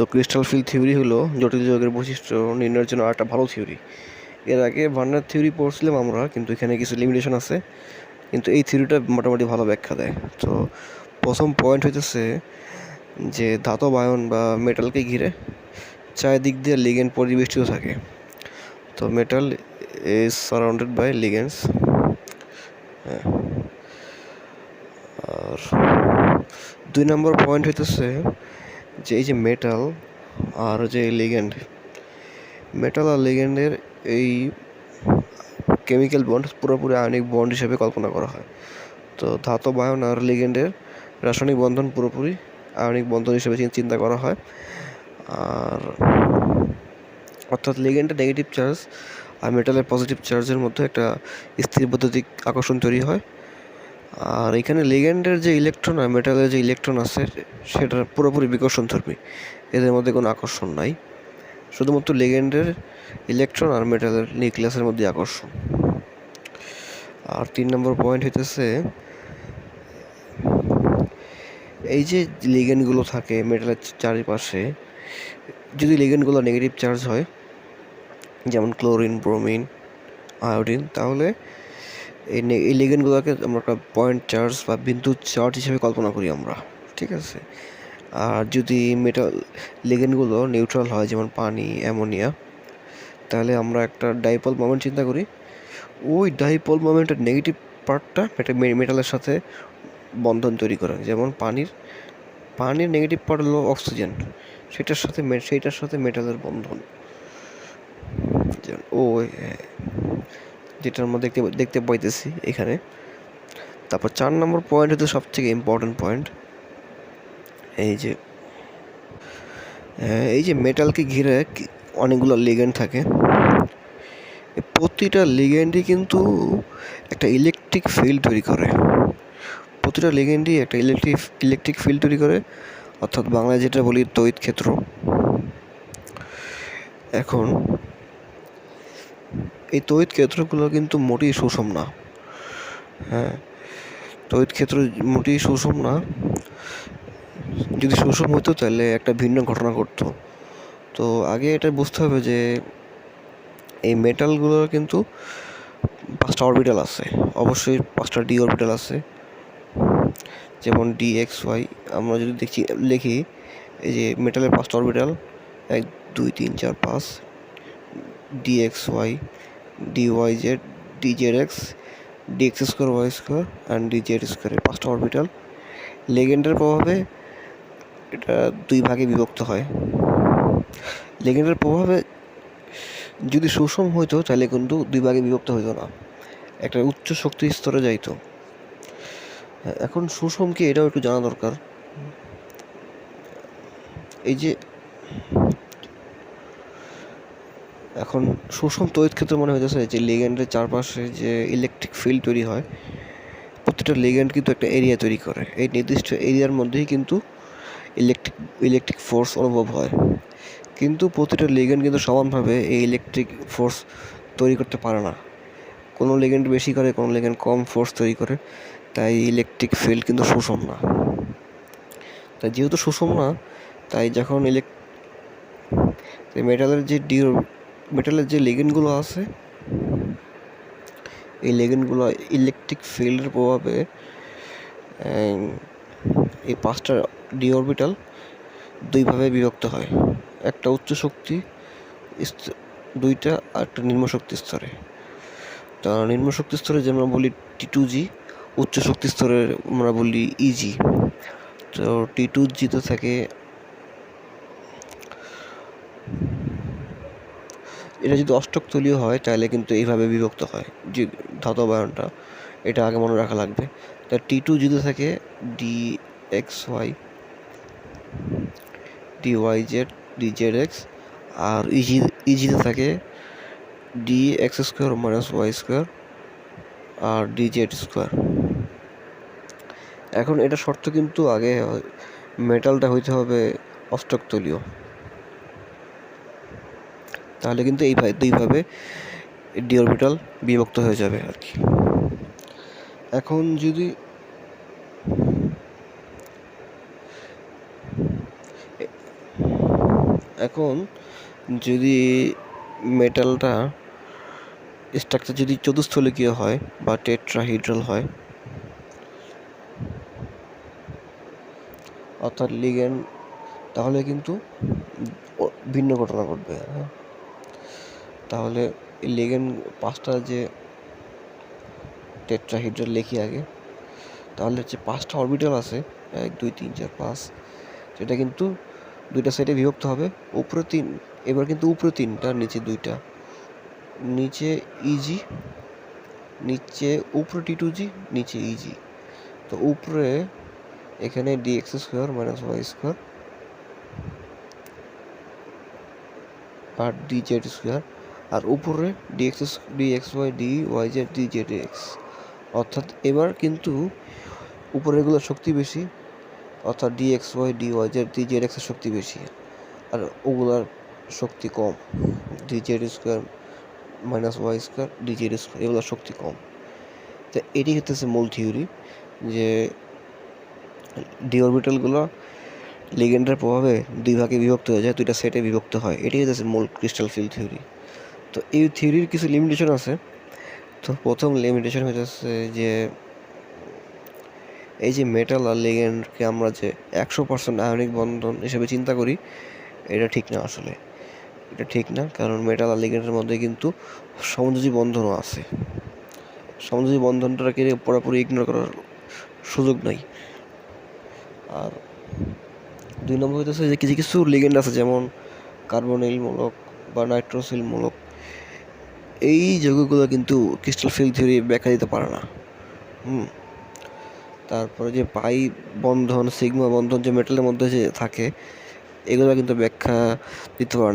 তো crystal feel theory হলো জটিল যৌগের বৈশিষ্ট্য নির্ণয়ের জন্য একটা ভালো থিওরি এর আগে ভার্নার থিওরি পড়ছিলাম আমরা, কিন্তু এখানে কিছু লিমিটেশন আছে। কিন্তু এই থিওরিটা মোটামুটি ভালো ব্যাখ্যা দেয়। তো প্রথম পয়েন্ট হইতেছে যে ধাতব আয়ন বা মেটালকে ঘিরে চারিদিক দিয়ে লিগেন্ড পরিবেষ্টিত থাকে। তো metal is surrounded by ligands হ্যাঁ। আর দুই নম্বর পয়েন্ট হইতেছে যে এই যে মেটাল আর যে লিগেন্ড মেটাল আর লিগেন্ডের এই কেমিক্যাল বন্ড পুরোপুরি আয়নিক বন্ড হিসেবে কল্পনা করা হয়। তো ধাতব আয়ন আর লিগেন্ডের রাসায়নিক বন্ধন পুরোপুরি আয়নিক বন্ধন হিসেবে চিন্তা করা হয়। আর অর্থাৎ লিগেন্ডের নেগেটিভ চার্জ আর মেটালের পজিটিভ চার্জের মধ্যে একটা স্থির বৈদ্যুতিক আকর্ষণ তৈরি হয়। আর এখানে লিগেন্ডের যে ইলেকট্রন আর মেটালের যে ইলেকট্রন আছে সেটা পুরোপুরি বিকর্ষণ ধর্মী। এদের মধ্যে কোনো আকর্ষণ নাই। শুধুমাত্র লিগেন্ডের ইলেকট্রন আর মেটালের নিউক্লিয়াসের মধ্যে আকর্ষণ। আর তিন নম্বর পয়েন্ট হইতেছে, এই যে লিগেন্ডগুলো থাকে মেটালের চারিপাশে, যদি লিগেন্ডগুলো নেগেটিভ চার্জ হয়, যেমন ক্লোরিন ব্রোমিন আয়োডিন তাহলে এই লিগেন্ডগুলোকে আমরা একটা পয়েন্ট চার্জ বা বিদ্যুৎ চার্জ হিসেবে কল্পনা করি আমরা ঠিক আছে? আর যদি মেটাল লিগেন্ডগুলো নিউট্রাল হয় যেমন পানি অ্যামোনিয়া তাহলে আমরা একটা ডাইপল মোমেন্ট চিন্তা করি। ওই ডাইপল মোমেন্টের নেগেটিভ পার্টটা মেটালের সাথে বন্ধন তৈরি করে। যেমন পানির পানির নেগেটিভ পার্ট হলো অক্সিজেন সেটার সাথে সেইটার সাথে মেটালের বন্ধন। ও হ্যাঁ, যেটা আমরা দেখতে দেখতে পাইতেছি এখানে। তারপর চার নম্বর পয়েন্ট হচ্ছে সব থেকে ইম্পর্টেন্ট পয়েন্ট এই যে হ্যাঁ, এই যে মেটালকে ঘিরে অনেকগুলো লিগেন্ড থাকে। প্রতিটা লিগেন্ডই কিন্তু একটা ইলেকট্রিক ফিল্ড তৈরি করে। প্রতিটা লিগেন্ডই একটা ইলেকট্রিক ইলেকট্রিক ফিল্ড তৈরি করে। অর্থাৎ বাংলায় যেটা বলি তড়িৎ ক্ষেত্র। এখন এই তড়িৎ ক্ষেত্রগুলো কিন্তু মোটেই সুষম না। হ্যাঁ তড়িৎ ক্ষেত্র মোটেই সুষম না। যদি সুষম হতো তাহলে একটা ভিন্ন ঘটনা ঘটতো। তো আগে এটা বুঝতে হবে যে এই মেটালগুলোর কিন্তু পাঁচটা অরবিটাল আছে। অবশ্যই পাঁচটা ডি অরবিটাল আছে। যেমন ডি এক্স ওয়াই আমরা যদি দেখি, লিখি, এই যে মেটালের পাঁচটা অরবিটাল এক, দুই, তিন, চার, পাঁচ D X Y D Y Z D Z X D X square Y square and D Z square পাঁচটা অরবিটাল লেগেন্ডের প্রভাবে এটা দুই ভাগে বিভক্ত হয়। লেগেন্ডের প্রভাবে যদি সুষম হইতো তাহলে কিন্তু দুই ভাগে বিভক্ত হইতো না। একটা উচ্চ শক্তি স্তরে যাইতো। এখন সুষম কি এটাও একটু জানা দরকার। এই যে এখন সুষম তড়িৎ ক্ষেত্র মনে হইতেছে যে লিগ্যান্ডের চারপাশে যে ইলেকট্রিক ফিল্ড তৈরি হয় প্রত্যেকটা লিগ্যান্ড কিন্তু একটা এরিয়া তৈরি করে। এই নির্দিষ্ট এরিয়ার মধ্যেই কিন্তু ইলেকট্রিক ইলেকট্রিক ফোর্স অনুভব হয়। কিন্তু প্রতিটা লিগ্যান্ড কিন্তু সমানভাবে এই ইলেকট্রিক ফোর্স তৈরি করতে পারে না। কোনো লিগ্যান্ড বেশি করে, কোনো লিগ্যান্ড কম ফোর্স তৈরি করে, তাই ইলেকট্রিক ফিল্ড কিন্তু সুষম না। তাই যেহেতু সুষম না, তাই যখন ইলেক মেটালের যে ডিও মেটালের যে লেগেনগুলো আছে, এই লেগেনগুলো ইলেকট্রিক ফিল্ডের প্রভাবে এই পাঁচটা ডি অরবিটাল দুইভাবে বিভক্ত হয়। একটা উচ্চ শক্তি দুইটা আর একটা নিম্ন শক্তি স্তরে। তা নিম্ন শক্তি স্তরে যে আমরা বলি টি টু জি উচ্চ শক্তি স্তরের আমরা বলি ইজি তো টি টু জিতে থাকে এটা যদি অষ্টক তলীয় হয়, তাহলে কিন্তু এইভাবে বিভক্ত হয়। যে ধাতব আয়নটা এটা আগে মনে রাখা লাগবে। তা টি টু যদি থাকে D X Y D Y Z D Z X আর ইজি ইজিতে থাকে D X square minus Y square আর ডি জেড স্কোয়ার এখন এটা শর্ত কিন্তু আগে মেটালটা হইতে হবে অষ্টক তলীয় তাহলে কিন্তু এইভাবে দুইভাবে ডি অরবিটাল বিভক্ত হয়ে যাবে আর কি। এখন যদি এখন যদি মেটালটা স্ট্রাকচার যদি চতুস্থলিকীয় হয় বা টেট্রাহিড্রাল হয়, অর্থাৎ লিগেন্ড তাহলে কিন্তু ভিন্ন ঘটনা ঘটবে। হ্যাঁ তাহলে লেগেন পাঁচটা যে টেট্রাহিড্রাল লেখি আগে, তাহলে হচ্ছে পাঁচটা অরবিটাল আছে, এক, দুই, তিন, চার, পাঁচ সেটা কিন্তু দুইটা সাইডে বিভক্ত হবে, উপরে তিন, এবার কিন্তু উপরে তিনটা, নিচে দুইটা, নিচে ইজি নিচে উপরে টি টু জি নিচে ইজি তো উপরে এখানে D X square minus Y square আর ডি জেড স্কোয়ার আর উপরে D X D X Y D Y Z D Z X অর্থাৎ এবার কিন্তু উপরেগুলোর শক্তি বেশি, অর্থাৎ D X Y D Y Z D Z এক্সের শক্তি বেশি, আর ওগুলার শক্তি কম। D Z square minus Y square D Z square এগুলোর শক্তি কম। তো এটি হচ্ছে মূল থিওরি যে ডি অরবিটালগুলো লিগেন্ডের প্রভাবে দুই ভাগে বিভক্ত হয়ে যায়, দুইটা সেটে বিভক্ত হয়। এটি হচ্ছে মূল ক্রিস্টাল ফিল থিওরি তো এই থিওরির কিছু লিমিটেশন আছে। তো প্রথম লিমিটেশন হইতেছে যে, এই যে মেটাল আর লিগেন্ডকে আমরা যে একশো পার্সেন্ট আয়নিক বন্ধন হিসেবে চিন্তা করি, এটা ঠিক না আসলে। এটা ঠিক না, কারণ মেটাল আর লিগেন্ডের মধ্যে কিন্তু সমযোজী বন্ধনও আছে। সমযোজী বন্ধনটাকে পুরোপুরি ইগনোর করার সুযোগ নাই। আর দুই নম্বর হইতেছে যে কিছু কিছু লিগেন্ড আছে, যেমন কার্বনিল মূলক বা নাইট্রোসিল মূলক এই যৌগগুলো কিন্তু ক্রিস্টাল ফিল থিওরি ব্যাখ্যা দিতে পারে না। হুম। তারপরে যে পাই বন্ধন, সিগমা বন্ধন যে মেটালের মধ্যে যে থাকে, এগুলো কিন্তু ব্যাখ্যা দিতে পারে না।